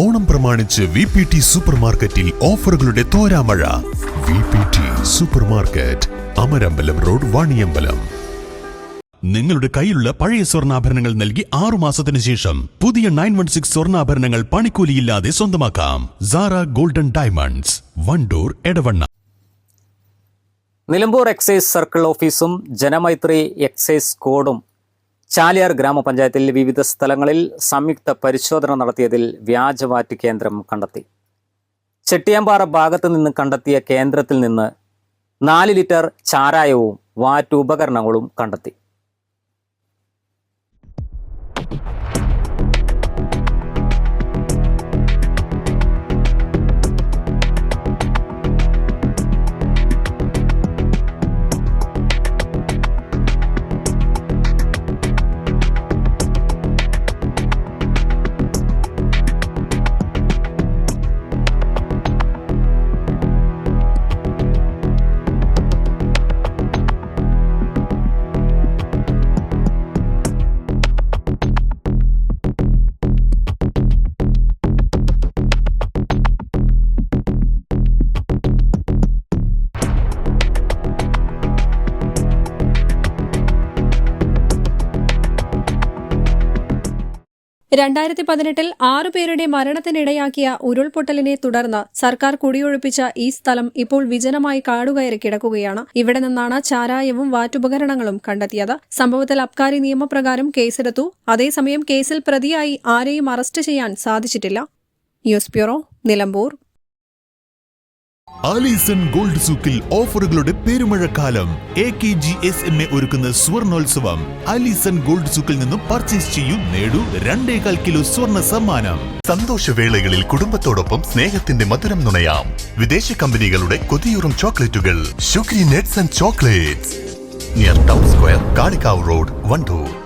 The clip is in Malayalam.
ഓണം പ്രമാണിച്ച് വി പി ടി സൂപ്പർ മാർക്കറ്റിൽ ഓഫറുകളുടെ തോരാമഴ. V P T super market Amarambalam road Vaniyambalam. നിങ്ങളുടെ കയ്യിലുള്ള പഴയ സ്വർണാഭരണങ്ങൾ നൽകി ആറു മാസത്തിന് ശേഷം പുതിയ നയൻ വൺ സിക്സ് സ്വർണാഭരണങ്ങൾ പണിക്കൂലിയില്ലാതെ സ്വന്തമാക്കാം. Zara golden diamonds Wandoor Edavanna. Nilambur excise circle ഓഫീസും ജനമൈത്രി എക്സൈസ് കോഡും ചാലിയാർ ഗ്രാമപഞ്ചായത്തിൽ വിവിധ സ്ഥലങ്ങളിൽ സംയുക്ത പരിശോധന നടത്തിയതിൽ വ്യാജവാറ്റ് കേന്ദ്രം കണ്ടെത്തി. ചെട്ടിയാമ്പാറ ഭാഗത്ത് നിന്ന് കണ്ടെത്തിയ കേന്ദ്രത്തിൽ നിന്ന് നാല് ലിറ്റർ ചാരായവും വാറ്റ് ഉപകരണങ്ങളും കണ്ടെത്തി. രണ്ടായിരത്തി പതിനെട്ടിൽ ആറുപേരുടെ മരണത്തിനിടയാക്കിയ ഉരുൾപൊട്ടലിനെ തുടർന്ന് സർക്കാർ കുടിയൊഴിപ്പിച്ച ഈ സ്ഥലം ഇപ്പോൾ വിജനമായി കാടുകയറി കിടക്കുകയാണ്. ഇവിടെ നിന്നാണ് ചാരായവും വാറ്റുപകരണങ്ങളും കണ്ടെത്തിയത്. സംഭവത്തിൽ അബ്കാരി നിയമപ്രകാരം കേസെടുത്തു. അതേസമയം കേസിൽ പ്രതിയായി ആരെയും അറസ്റ്റ് ചെയ്യാൻ സാധിച്ചിട്ടില്ല. News bureau Nilambur. Alison gold സൂക്കിൽ ഓഫറുകളുടെ പെരുമഴക്കാലം. A K G S M A ഒരുക്കുന്ന സ്വർണോത്സവം. ആലീസൺ ഗോൾഡ് സൂക്കിൽ നിന്നും പർച്ചേസ് ചെയ്യൂ നേടൂ രണ്ടേകാൽ കിലോ സ്വർണ സമ്മാനം. സന്തോഷവേളകളിൽ കുടുംബത്തോടൊപ്പം സ്നേഹത്തിന്റെ മധുരം നുണയാം. വിദേശ കമ്പനികളുടെ കൊതിയൂറും ചോക്ലേറ്റുകൾ. Shukri nuts and chocolates. Near town square Kalikavu road Wandoor